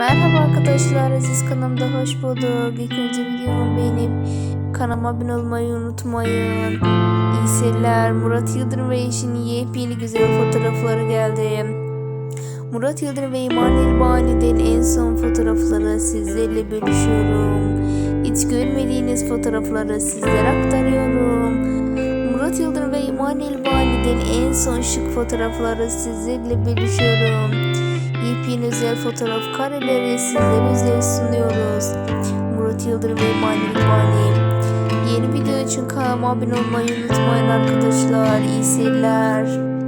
Merhaba arkadaşlar, Aziz kanalımda hoş bulduk. İlk önce videomu beğenip kanalıma abone olmayı unutmayın. İyi seyirler. Murat Yıldırım ve eşinin yepyeni güzel fotoğrafları geldi. Murat Yıldırım ve İman Elbani'den en son fotoğrafları sizlerle bölüşüyorum. Hiç görmediğiniz fotoğrafları sizlere aktarıyorum. Murat Yıldırım ve İman Elbani'den en son şık fotoğrafları sizlerle bölüşüyorum. Yepyeni özel fotoğraf kareleri sizlere özel sunuyoruz. Murat Yıldırım ve İman Elbani. Yeni video için kanalıma abone olmayı unutmayın arkadaşlar. İyi seyirler.